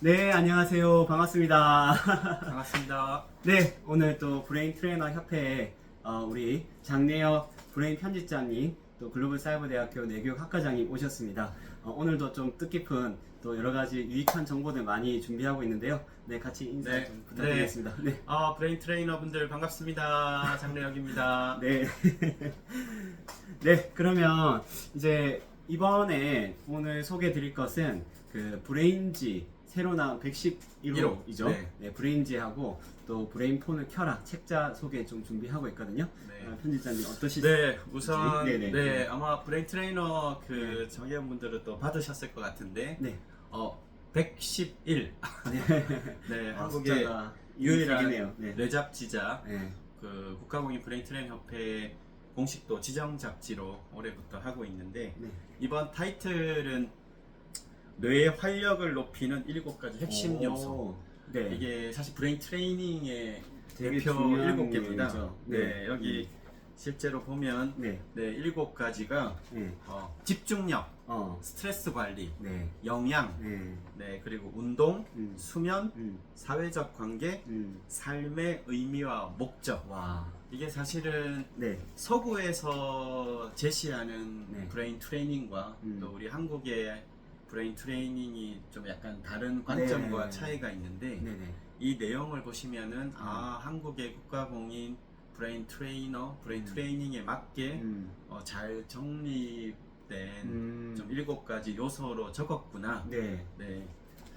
네, 안녕하세요. 반갑습니다. 반갑습니다. 네, 오늘 또 브레인 트레이너 협회에 어, 우리 장내혁 브레인 편집자님, 또 글로벌 사이버 대학교 내교육 학과장님 오셨습니다. 어, 오늘도 좀 뜻깊은 또 여러 가지 유익한 정보들 많이 준비하고 있는데요. 네, 같이 인사 네, 좀 부탁드리겠습니다. 네. 아 브레인 트레이너 분들 반갑습니다. 장래혁입니다. 네. 네, 그러면 이제 이번에 오늘 소개해 드릴 것은 그 브레인지 새로 나온 111호이죠. 네. 네. 브레인지하고 또 브레인폰을 켜라 책자 소개 좀 준비하고 있거든요. 네. 어, 편집자님 어떠시죠? 네, 우선 네, 네, 네. 아마 브레인 트레이너 그 정회원분들은 또 받으셨을 것 같은데 네. 어 111. 네. 네, 아, 한국의 숫자가 유일한. 네. 뇌잡지자 네. 그 국가공인 브레인 트레이너 협회 공식 또 지정 잡지로 올해부터 하고 있는데 네. 이번 타이틀은 뇌의 활력을 높이는 일곱 가지 핵심 오, 요소. 네. 이게 사실 브레인 트레이닝의 되게 대표 중요한 일곱 개입니다. 네, 네. 여기 실제로 보면 네. 네 일곱 가지가 네. 어, 집중력, 어. 스트레스 관리, 네. 영양, 네. 네 그리고 운동, 음. 수면, 음. 사회적 관계, 음. 삶의 의미와 목적. 와. 이게 사실은 네. 서구에서 제시하는 네. 브레인 트레이닝과 음. 또 우리 한국의 브레인 트레이닝이 좀 약간 다른 관점과 네. 차이가 있는데 네, 네. 이 내용을 보시면은 아 한국의 국가공인 브레인 트레이너 브레인 음. 트레이닝에 맞게 음. 어, 잘 정립된 음. 좀 일곱 가지 요소로 적었구나. 네. 네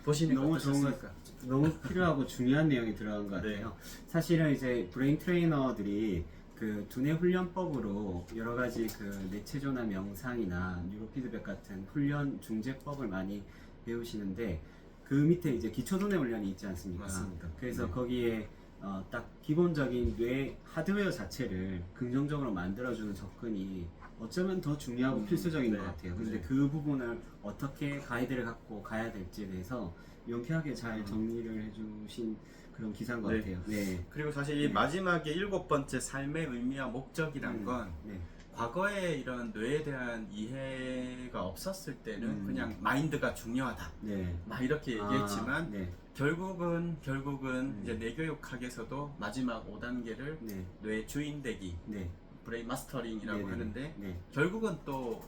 보시는 거 너무 좋은 것? 너무 필요하고 중요한 내용이 들어간 것 네. 같아요. 사실은 이제 브레인 트레이너들이 그 두뇌 훈련법으로 여러 가지 그 뇌체조나 명상이나 뉴로 피드백 같은 훈련 중재법을 많이 배우시는데 그 밑에 이제 기초 두뇌 훈련이 있지 않습니까? 맞습니다. 그래서 네. 거기에 어, 딱 기본적인 뇌 하드웨어 자체를 긍정적으로 만들어주는 접근이 어쩌면 더 중요하고 음, 필수적인 네. 것 같아요. 근데 네. 그 부분을 어떻게 가이드를 갖고 가야 될지에 대해서 명쾌하게 잘 음. 정리를 해주신 그런 기사인 것 네. 같아요. 네. 그리고 사실 이 네. 마지막에 일곱 번째 삶의 의미와 목적이란 음, 건 네. 과거에 이런 뇌에 대한 이해가 없었을 때는 음. 그냥 마인드가 중요하다. 네. 막 이렇게 얘기했지만 아, 네. 결국은 결국은 음. 이제 뇌교육학에서도 마지막 5단계를 네. 뇌 주인되기, 네. 브레인 마스터링이라고 네네. 하는데 네. 결국은 또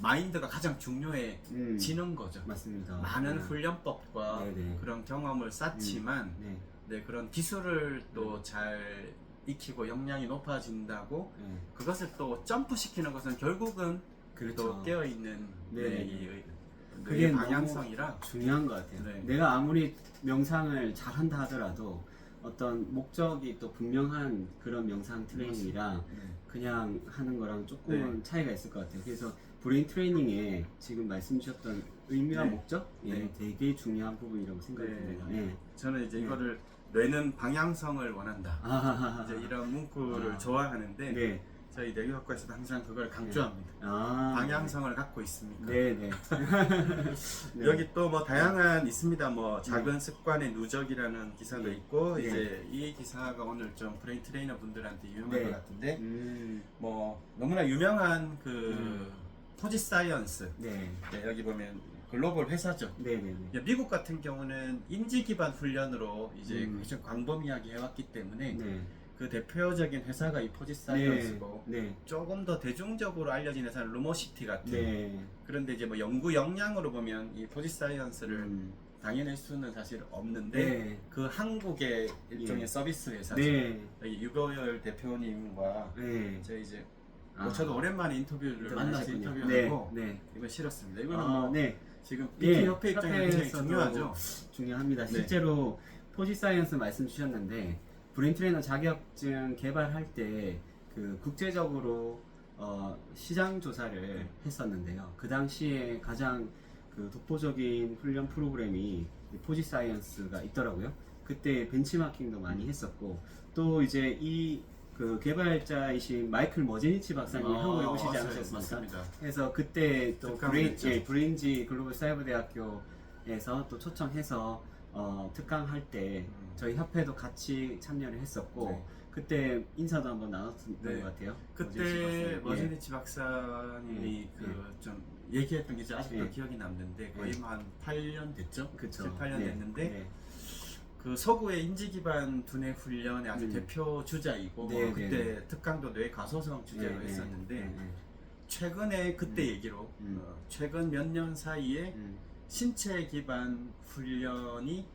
마인드가 가장 중요해지는 음, 거죠. 맞습니다. 많은 네. 훈련법과 네네. 그런 경험을 쌓지만 네. 네, 그런 기술을 또 잘 익히고 역량이 높아진다고 네. 그것을 또 점프 시키는 것은 결국은 그렇죠. 또 깨어 있는 네. 네, 이 그게 뇌의 너무 방향성이라 중요한 것 같아요. 네. 내가 아무리 명상을 잘한다 하더라도 어떤 목적이 또 분명한 그런 명상 트레이닝이랑 네. 그냥 하는 거랑 조금은 네. 차이가 있을 것 같아요. 그래서 브레인 트레이닝에 지금 말씀 주셨던 의미와 네. 목적 예, 네. 되게 중요한 부분이라고 생각이 네. 듭니다. 예. 저는 이제 네. 이거를 뇌는 방향성을 원한다. 아, 이제 이런 문구를 아. 좋아하는데 네. 저희 내교학과에서도 항상 그걸 강조합니다. 아, 방향성을 갖고 있습니까? 네, 네. 네. 여기 또 뭐 다양한 있습니다. 뭐 작은 습관의 누적이라는 기사도 네. 있고 네. 이제 이 기사가 오늘 좀 브레인 트레이너 분들한테 유용한 네. 것 같은데 음, 뭐 너무나 유명한 그 음. 포지 사이언스 네. 네, 여기 보면 글로벌 회사죠. 네, 네, 네. 이제 미국 같은 경우는 인지 기반 훈련으로 이제 음. 좀 광범위하게 해왔기 때문에 네. 그 대표적인 회사가 이 포지 네. 사이언스고 네. 조금 더 대중적으로 알려진 회사는 루머시티 같은 네. 그런데 이제 뭐 연구 역량으로 보면 이 포지 사이언스를 음, 당연할 수는 사실 없는데 네. 그 한국의 일종의 예. 서비스 회사죠. 네. 여기 유거열 대표님과 네. 저 이제 아. 뭐 저도 오랜만에 인터뷰를 만나서. 인터뷰하고 네. 네. 이건 싫었습니다. 이거는 아, 뭐 네. 지금 예, PT 협회 입장에서 굉장히 협회에서도 중요하죠. 중요합니다. 네. 실제로 포지 사이언스 말씀 주셨는데 브레인 트레이너 자격증 개발할 때 그 국제적으로 어, 시장 조사를 네. 했었는데요. 그 당시에 가장 그 독보적인 훈련 프로그램이 이 포지 사이언스가 있더라고요. 그때 벤치마킹도 많이 음. 했었고 또 이제 이 그 개발자이신 마이클 머제니치 박사님 아, 한국에 오시지 맞아요. 않으셨습니까? 맞습니다. 그래서 그때 또 특강을 브레인, 했죠. 예, 브레인지 글로벌 사이버 대학교에서 또 초청해서 어, 특강할 때 음. 저희 협회도 같이 참여를 했었고 네. 그때 인사도 한번 나눴던 네. 것 같아요. 그때 머제니치 박사님. 예. 박사님이 예. 그 좀 얘기했던 게 이제 아직도 네. 기억이 남는데 거의 네. 한 8년 됐죠? 그쵸. 7, 8년 네, 됐는데 네. 그 서구의 인지 기반 두뇌 훈련의 아주 음. 대표 주자이고 네, 뭐 그때 네. 특강도 뇌 가소성 주제로 네, 네. 했었는데 네, 네. 최근에 그때 음. 얘기로 음. 어, 최근 몇 년 사이에 음. 신체 기반 훈련이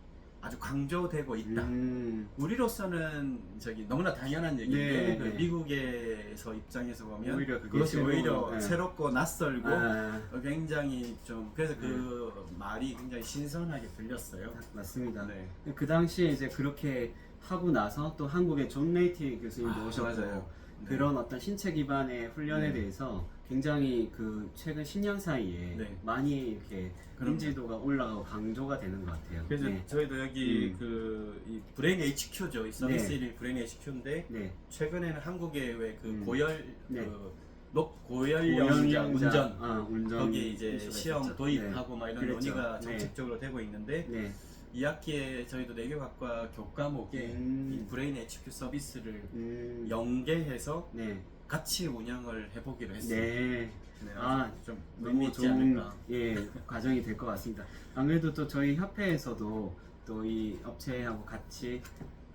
아주 강조되고 있다. 음. 우리로서는 저기 너무나 당연한 얘기인데 네, 그 네. 미국에서 입장에서 보면 오히려 그게 그것이 새로운, 오히려 네. 새롭고 낯설고 아, 어, 굉장히 좀 그래서 그 말이 굉장히 신선하게 들렸어요. 맞습니다. 네. 그 당시에 이제 그렇게 하고 나서 또 한국의 존 레이티 교수님도 아, 오셨고 맞아요. 네. 그런 어떤 신체 기반의 훈련에 네. 대해서 굉장히 그 최근 10년 사이에 네. 많이 이렇게 그럼요. 인지도가 올라가고 강조가 되는 것 같아요. 그래서 네. 저희도 여기 음. 그이 브레인 HQ죠. 이 서비스 네. 1위 브레인 HQ인데 네. 최근에는 한국에 왜그 음. 고열 네. 그높 고연령자 운전 아, 운전 거기 이제 이슈가 시험 있었죠. 도입하고 막 이런 그랬죠. 논의가 네. 정책적으로 되고 있는데 네. 네. 이 학기에 저희도 내교학과 교과목에 음. 이 브레인 HQ 서비스를 음. 연계해서 네. 같이 운영을 해보기로 했어요. 네. 네, 아, 좀 의미 너무 있지 좋은 않을까. 예 과정이 될 것 같습니다. 안 그래도 또 저희 협회에서도 또 이 업체하고 같이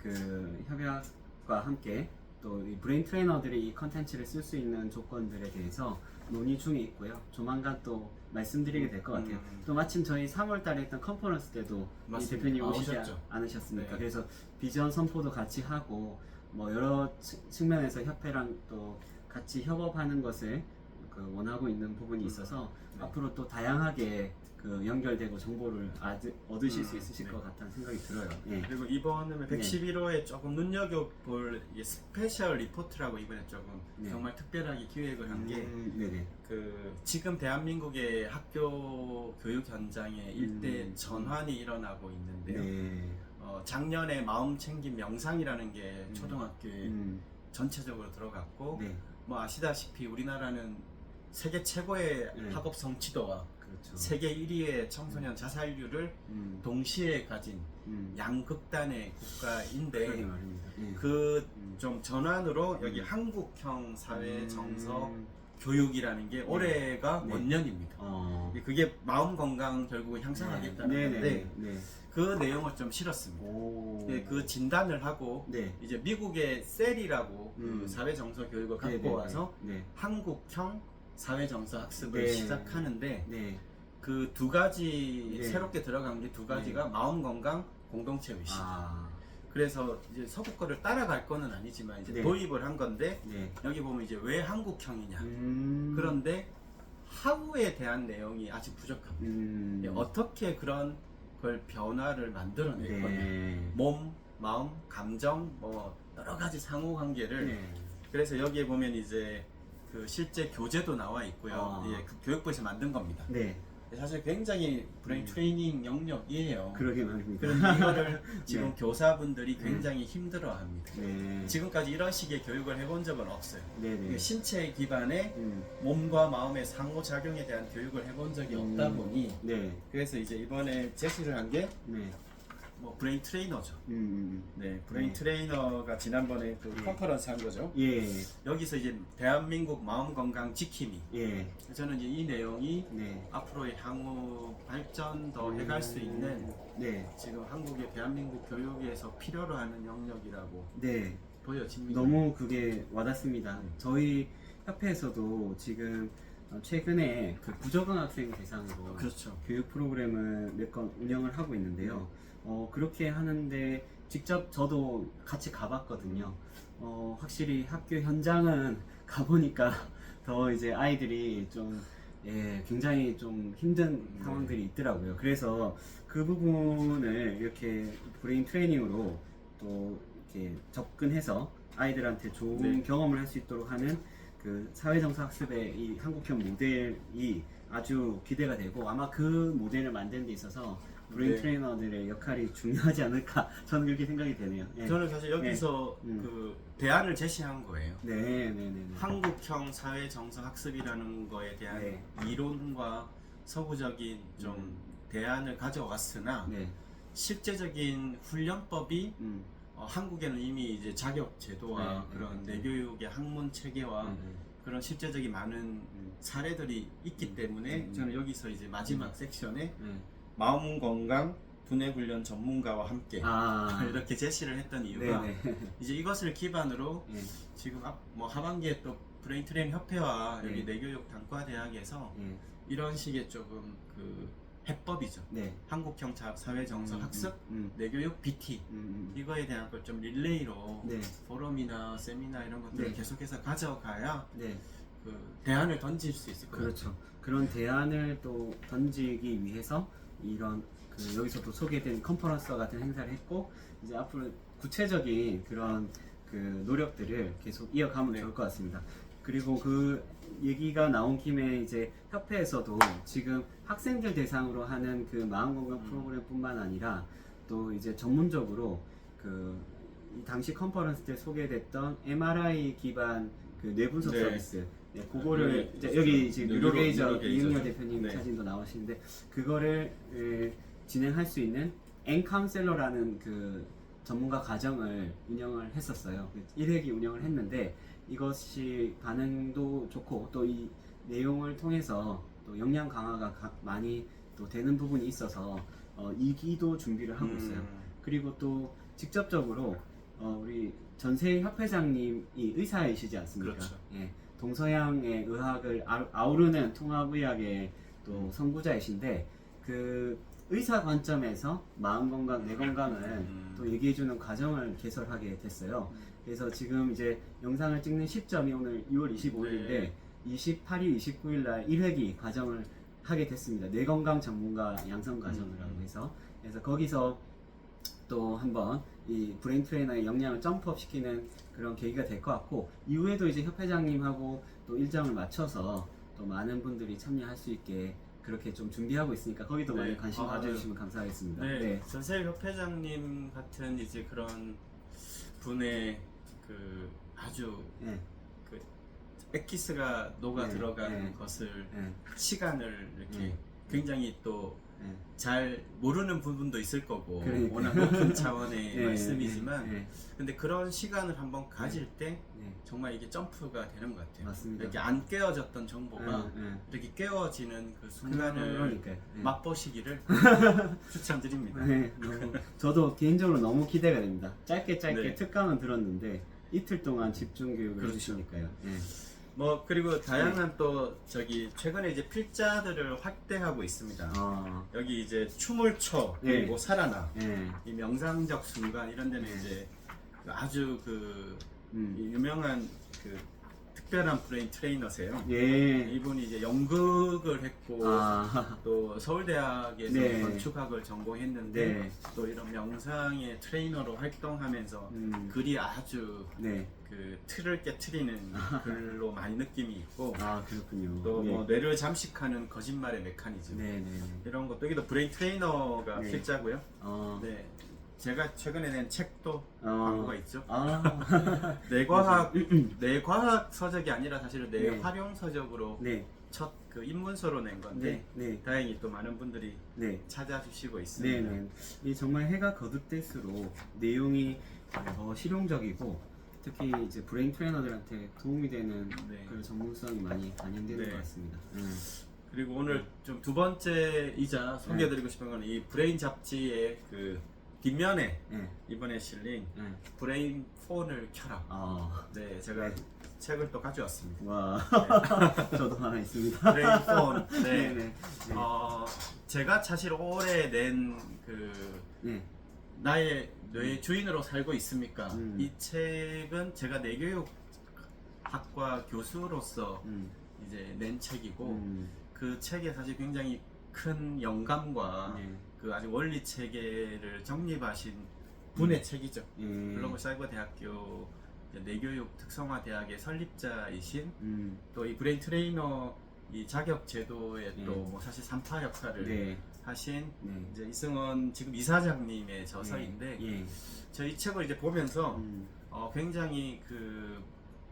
그 협약과 함께 또 이 브레인 트레이너들이 이 컨텐츠를 쓸 수 있는 조건들에 대해서 논의 중에 있고요. 조만간 또 말씀드리게 될 것 같아요. 음. 또 마침 저희 3월달에 했던 컨퍼런스 때도 이 맞습니다. 대표님 아, 오시지 오셨죠. 않으셨습니까? 네. 그래서 비전 선포도 같이 하고 뭐 여러 측- 측면에서 협회랑 또 같이 협업하는 것을 그 원하고 있는 부분이 있어서 네. 앞으로 또 다양하게 그 연결되고 정보를 아드, 얻으실 수 음, 있으실 네. 것 같다는 생각이 들어요. 예. 그리고 이번에 네. 111호에 조금 눈여겨볼 이 스페셜 리포트라고 이번에 조금 네. 정말 특별하게 기획을 한게 음. 그 지금 대한민국의 학교 교육 현장에 일대 음. 전환이 일어나고 있는데요. 네. 어, 작년에 마음 챙김 명상이라는 게 음. 초등학교에 음, 전체적으로 들어갔고 네. 뭐 아시다시피 우리나라는 세계 최고의 네. 학업 성취도와 그렇죠. 세계 1위의 청소년 자살률을 음, 동시에 가진 음, 양극단의 국가인데 말입니다. 예. 그 음. 좀 전환으로 여기 음. 한국형 사회 음, 정서 교육이라는 게 올해가 네. 원년입니다. 어. 그게 마음 건강 결국은 향상하겠다는 네, 건데 네, 네. 그 내용을 좀 실었습니다. 오. 네, 그 진단을 하고 네. 이제 미국의 셀이라고 음. 그 사회 정서 교육을 갖고 네, 네, 와서 네. 한국형 사회 정서 학습을 네. 시작하는데 네. 그 두 가지 네. 새롭게 들어간 게 두 가지가 마음 건강 공동체 의식. 아. 그래서 이제 서구 거를 따라갈 거는 아니지만 이제 네. 도입을 한 건데 네. 여기 보면 이제 왜 한국형이냐. 음. 그런데 하우에 대한 내용이 아직 부족합니다. 음. 예, 어떻게 그런 걸 변화를 만들어낼 거냐. 네. 몸, 마음, 감정, 뭐 여러 가지 상호 관계를 네. 그래서 여기에 보면 이제 그 실제 교재도 나와 있고요. 아. 예, 그 교육부에서 만든 겁니다. 네. 사실 굉장히 브레인 음. 트레이닝 영역이에요. 그러게 말입니다. 그런데 이거를 지금 네. 교사분들이 굉장히 힘들어합니다. 네. 지금까지 이런 식의 교육을 해본 적은 없어요. 네네. 신체 기반의 음. 몸과 마음의 상호작용에 대한 교육을 해본 적이 없다 음. 보니 네. 그래서 이제 이번에 제시를 한게 네. 뭐 브레인 트레이너죠. 음, 음. 네, 브레인 네. 트레이너가 지난번에 그 네. 컨퍼런스 한 거죠. 예. 여기서 이제 대한민국 마음 건강 지킴이. 예. 저는 이제 이 내용이 네. 앞으로의 향후 발전 더 해갈 수 있는 네. 지금 한국의 대한민국 교육에서 필요로 하는 영역이라고 네. 보여집니다. 너무 그게 와닿습니다. 저희 협회에서도 지금 어, 최근에 그 부적응 학생 대상으로 그렇죠. 교육 프로그램을 몇 건 운영을 하고 있는데요. 네. 어, 그렇게 하는데 직접 저도 같이 가봤거든요. 어, 확실히 학교 현장은 가보니까 더 이제 아이들이 좀, 예, 굉장히 좀 힘든 네. 상황들이 있더라고요. 그래서 그 부분을 이렇게 브레인 트레이닝으로 또 이렇게 접근해서 아이들한테 좋은 네. 경험을 할 수 있도록 하는 그 사회정서 학습의 이 한국형 모델이 아주 기대가 되고 아마 그 모델을 만드는 데 있어서 브레인 네. 트레이너들의 역할이 중요하지 않을까 저는 그렇게 생각이 되네요. 예. 저는 사실 여기서 네. 음. 그 대안을 제시한 거예요. 네, 네, 네, 네. 한국형 사회 정서 학습이라는 거에 대한 네. 이론과 서구적인 좀 음. 대안을 가져왔으나 네, 실제적인 훈련법이 음, 어, 한국에는 이미 이제 자격 제도와 네, 그런 네, 네. 내교육의 학문 체계와 음, 그런 실제적인 많은 음. 사례들이 있기 때문에 음. 저는 여기서 이제 마지막 섹션에 네. 마음 건강 두뇌 훈련 전문가와 함께 아, 이렇게 제시를 했던 이유가 네네. 이제 이것을 기반으로 예, 지금 앞, 뭐 하반기에 또 브레인 트레인 협회와 여기 네. 내교육 단과 대학에서 예, 이런 식의 조금 그 해법이죠. 네. 한국형 자- 사회 정서 음, 학습, 음, 내교육 BT 음, 음, 이거에 대한 걸 좀 릴레이로 네, 포럼이나 세미나 이런 것들을 네. 계속해서 가져가야 네. 그 대안을 던질 수 있을 것 같아요. 그렇죠. 그런 대안을 또 던지기 위해서 이런 그 여기서 또 소개된 컨퍼런스와 같은 행사를 했고 이제 앞으로 구체적인 그런 그 노력들을 계속 이어가면 네. 좋을 것 같습니다. 그리고 그 얘기가 나온 김에 이제 협회에서도 지금 학생들 대상으로 하는 그 마음 건강 음. 프로그램뿐만 아니라 또 이제 전문적으로 그이 당시 컨퍼런스 때 소개됐던 MRI 기반 그 뇌분석 네. 서비스 네, 그거를 네, 이제. 여기 지금 뉴로게이저 뉴로게이저죠. 이응열 대표님 네. 사진도 나오시는데 그거를 에, 진행할 수 있는 엔카운셀러라는 그 전문가 과정을 운영을 했었어요. 1회기 운영을 했는데 이것이 반응도 좋고 또 이 내용을 통해서 또 역량 강화가 가- 많이 또 되는 부분이 있어서 어, 2기도 준비를 하고 있어요. 음, 그리고 또 직접적으로 어, 우리 전세 협회장님이 의사이시지 않습니까? 그렇죠. 예, 동서양의 의학을 아우- 아우르는 통합의학의 또 음. 선구자이신데 그 의사 관점에서 마음 건강, 뇌 건강을 음. 또 얘기해주는 과정을 개설하게 됐어요. 그래서 지금 이제 영상을 찍는 시점이 오늘 6월 25일인데 네. 28일, 29일 날 1회기 과정을 하게 됐습니다. 뇌 건강 전문가 양성 과정이라고 음. 해서 그래서 거기서 또 한번 이 브레인 트레이너의 역량을 점프업 시키는 그런 계기가 될 것 같고 이후에도 이제 협회장님하고 또 일정을 맞춰서 또 많은 분들이 참여할 수 있게 그렇게 좀 준비하고 있으니까 거기도 네. 많이 관심 아, 가져주시면 감사하겠습니다. 네, 전세 협회장님 같은 이제 그런 분의 그 아주 네. 그 엑기스가 녹아 네, 들어가는 네. 것을 네. 시간을 이렇게 음. 굉장히 또 네. 잘 모르는 부분도 있을 거고 그러니까요. 워낙 높은 차원의 네, 말씀이지만 네, 근데 그런 시간을 한번 가질 때 네. 정말 이게 점프가 되는 것 같아요. 맞습니다. 이렇게 안 깨어졌던 정보가 네, 네. 이렇게 깨어지는 그 순간을 그러니까요. 네. 맛보시기를 추천드립니다. 네, 너무, 저도 개인적으로 너무 기대가 됩니다. 짧게 짧게 네. 특강은 들었는데 이틀 동안 집중 교육을 그렇죠. 해주시니까요. 네. 뭐 그리고 다양한 또 저기 최근에 이제 필자들을 확대하고 있습니다. 아, 여기 이제 춤을 춰 네. 그리고 살아나 네. 이 명상적 순간 이런 데는 네. 이제 그 아주 그 음. 이 유명한 그 특별한 브레인 트레이너세요. 예. 이분이 이제 연극을 했고 아, 또 서울대학에서 네. 건축학을 전공했는데 네. 또 이런 명상의 트레이너로 활동하면서 음. 글이 아주 네. 그 틀을 깨트리는 글로 많이 느낌이 있고 아, 그렇군요. 또 뭐 네. 뇌를 잠식하는 거짓말의 메커니즘 네, 네. 이런 것도 여기도 브레인 트레이너가 네. 필자고요. 어. 네. 제가 최근에 낸 책도 어. 광고가 있죠. 아. 뇌과학 뇌과학 서적이 아니라 사실은 네. 뇌활용 서적으로 네. 첫 그 입문서로 낸 건데 네. 네. 다행히 또 많은 분들이 네. 찾아주시고 있습니다. 네 네. 이 정말 해가 거듭될수록 내용이 더 실용적이고 특히 이제 브레인 트레이너들한테 도움이 되는 네. 그 전문성이 많이 반영되는 네. 것 같습니다. 음. 그리고 오늘 좀 두 번째이자 소개해드리고 싶은 건 이 브레인 잡지의 그 뒷면에 네. 이번에 실린 네. 브레인 폰을 켜라. 아, 네, 제가 네. 책을 또 가져왔습니다. 와, 저도 하나 있습니다. 브레인 폰. 네. 네, 네, 네. 어, 제가 사실 올해 낸그 네. 나의 뇌의 주인으로 살고 있습니까? 음. 이 책은 제가 뇌교육 학과 교수로서 음. 이제 낸 책이고 음. 그 책에 사실 굉장히 큰 영감과 네. 그 아주 원리 체계를 정립하신 분의 책이죠. 예. 글로벌 사이버 대학교 내교육 특성화 대학의 설립자이신 음. 또이 브레인 트레이너 이 자격 제도의 네. 또뭐 사실 3파 역할을 네. 하신 네. 이제 이승원 지금 이사장님의 저서인데 예. 저이 책을 이제 보면서 음. 어, 굉장히 그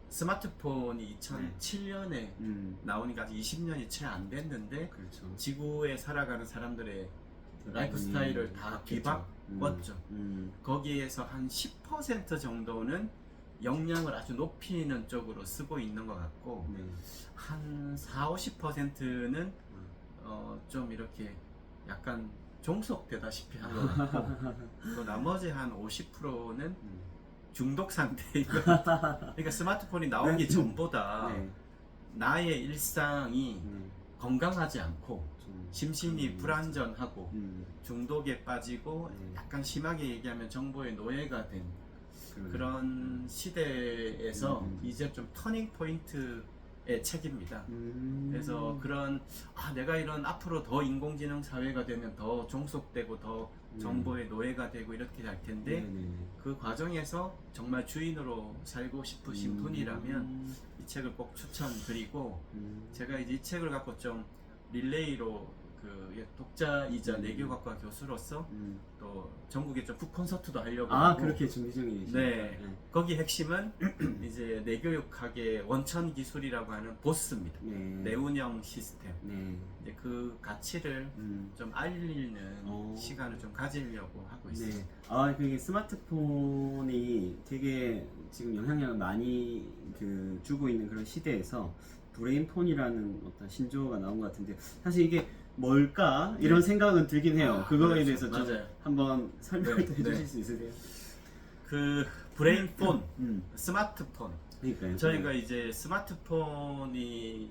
스마트폰이 2007년에 음. 나오니까 아직 20년이 채 안 됐는데 그렇죠. 지구에 살아가는 사람들의 라이프 음. 스타일을 다. 뒤바꿨죠. 음. 거기에서 한 10% 정도는 역량을 아주 높이는 쪽으로 쓰고 있는 것 같고 네. 한 4, 50%는 어, 좀 이렇게 약간 종속되다시피 한 것 같고 또 나머지 한 50%는 음. 중독 상태인 것 같아요. 그러니까 스마트폰이 나오기 네. 전보다 네. 나의 일상이 네. 건강하지 않고 좀 심신이 음. 불안전하고 음. 중독에 빠지고 네. 약간 심하게 얘기하면 정보의 노예가 된. 그런 시대에서 음. 이제 좀 터닝 포인트 의 책입니다. 음. 그래서 그런 아 내가 이런 앞으로 더 인공지능 사회가 되면 더 종속되고 더 네. 정보의 노예가 되고 이렇게 될 텐데 네네. 그 과정에서 정말 주인으로 살고 싶으신 음. 분이라면 이 책을 꼭 추천드리고 음. 제가 이제 이 책을 갖고 좀 릴레이로 그 독자이자 음. 내교학과 교수로서 음. 또 전국에 좀 북 콘서트도 하려고 아 하고 그렇게 준비 중이시죠? 네. 거기 핵심은 이제 내교육학의 원천 기술이라고 하는 보스입니다. 네. 내운영 시스템. 네. 이제 그 가치를 음. 좀 알리는 어. 시간을 좀 가지려고 하고. 네. 아, 그게 스마트폰이 되게 지금 영향력을 많이 그 주고 있는 그런 시대에서 브레인폰이라는 어떤 신조어가 나온 것 같은데 사실 이게 뭘까 이런 생각은 들긴 해요. 아, 그거에 그렇죠. 대해서 좀 맞아요. 한번 설명을 네, 해주실 네. 수 있으세요? 그 브레인폰, 음. 스마트폰. 그러니까요. 저희가 이제 스마트폰이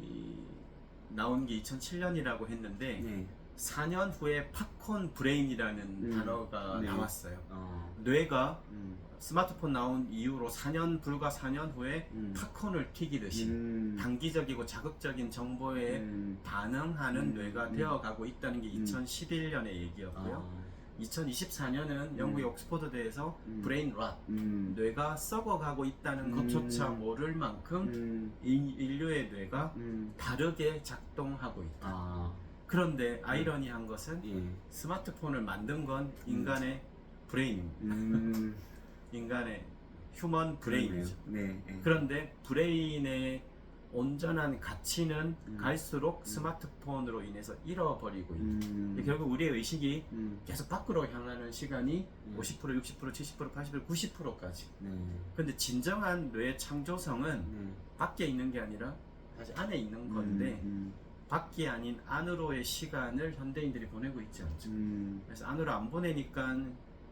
나온 게 2007년이라고 했는데 네. 4년 후에 팝콘 브레인이라는 음. 단어가 네. 나왔어요. 어. 뇌가 음. 스마트폰 나온 이후로 4년 불과 4년 후에 음. 팝콘을 튀기듯이 음. 단기적이고 자극적인 정보에 음. 반응하는 음. 뇌가 음. 되어가고 있다는 게 음. 2011년의 얘기였고요. 아. 2024년은 영국의 음. 옥스퍼드 대에서 음. 브레인 랏, 음. 뇌가 썩어가고 있다는 음. 것조차 모를 만큼 음. 인- 인류의 뇌가 음. 다르게 작동하고 있다. 아. 그런데 아이러니한 것은 예. 스마트폰을 만든 건 인간의 브레인입니다. 음. 인간의 휴먼 브레인이죠. 네. 네. 그런데 브레인의 온전한 가치는 음. 갈수록 스마트폰으로 인해서 잃어버리고 있다. 음. 결국 우리의 의식이 음. 계속 밖으로 향하는 시간이 음. 50%, 60%, 70%, 80%, 90%까지. 네. 근데 진정한 뇌 창조성은 네. 밖에 있는 게 아니라 사실 안에 있는 건데 음. 밖이 아닌 안으로의 시간을 현대인들이 보내고 있지 않죠. 음. 그래서 안으로 안 보내니까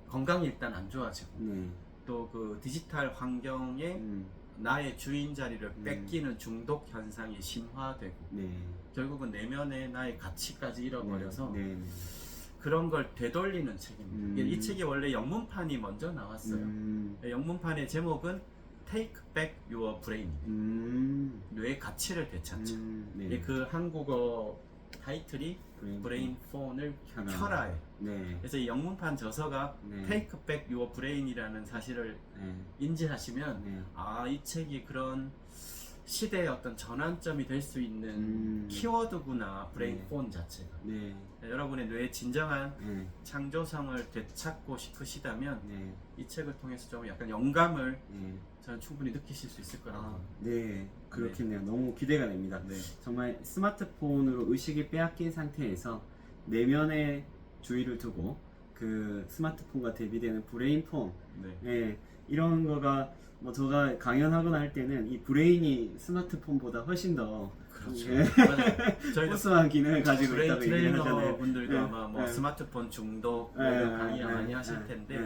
건강이 일단 안 좋아지고 네. 또그 디지털 환경에 음. 나의 주인 자리를 음. 뺏기는 중독 현상이 심화되고 네. 결국은 내면의 나의 가치까지 잃어버려서 네. 네. 그런 걸 되돌리는 책입니다. 음. 이 책이 원래 영문판이 먼저 나왔어요. 음. 영문판의 제목은 Take Back Your Brain. 음. 뇌의 가치를 되찾자. 음. 네. 이게 그 한국어 타이틀이 브레인. 브레인 폰을 켜라. 켜라예요. 네. 그래서 이 영문판 저서가 네. Take Back Your Brain이라는 사실을 네. 인지하시면 네. 아이 책이 그런 시대의 어떤 전환점이 될 수 있는 음. 키워드구나 브레인 네. 폰 자체가 네. 여러분의 뇌의 진정한 네. 창조성을 되찾고 싶으시다면 네. 이 책을 통해서 좀 약간 영감을 네. 저는 충분히 느끼실 수 있을 거라고 아. 네. 그렇겠네요. 너무 기대가 됩니다. 네. 정말 스마트폰으로 의식이 빼앗긴 상태에서 내면에 주의를 두고 그 스마트폰과 대비되는 브레인폰 네. 예, 이런 거가 뭐 제가 강연하거나 할 때는 이 브레인이 스마트폰보다 훨씬 더 그렇죠. 예. 저희도 우수한 기능을 가지고 브레인 있다고 얘기를 트레이너 하잖아요. 분들도 네. 아마 뭐 네. 스마트폰 중독 이런 강의 예, 많이 예, 하실 예, 텐데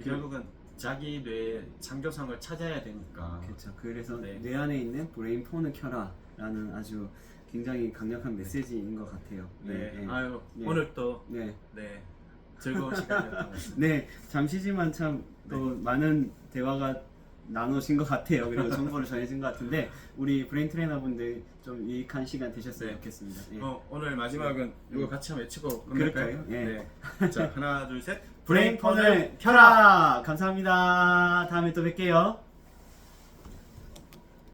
예. 결국은 자기 뇌의 창조성을 찾아야 되니까 그렇죠. 그래서 네. 뇌 안에 있는 브레인 폰을 켜라라는 아주 굉장히 강력한 메시지인 것 같아요. 네. 예, 예. 아유 네. 오늘 또 네. 네. 즐거운 시간이었던 것 같습니다. 네, 잠시지만 참 또 많은 대화가 나누신 것 같아요. 그리고 정보를 전해진 것 같은데 우리 브레인 트레이너 분들 좀 유익한 시간 되셨으면 네. 좋겠습니다. 예. 어, 오늘 마지막은 이거 같이 한번 외치고 끝낼까요? 예. 네. 자 하나 둘 셋. 브레인 폰을 켜라! 감사합니다. 다음에 또 뵐게요.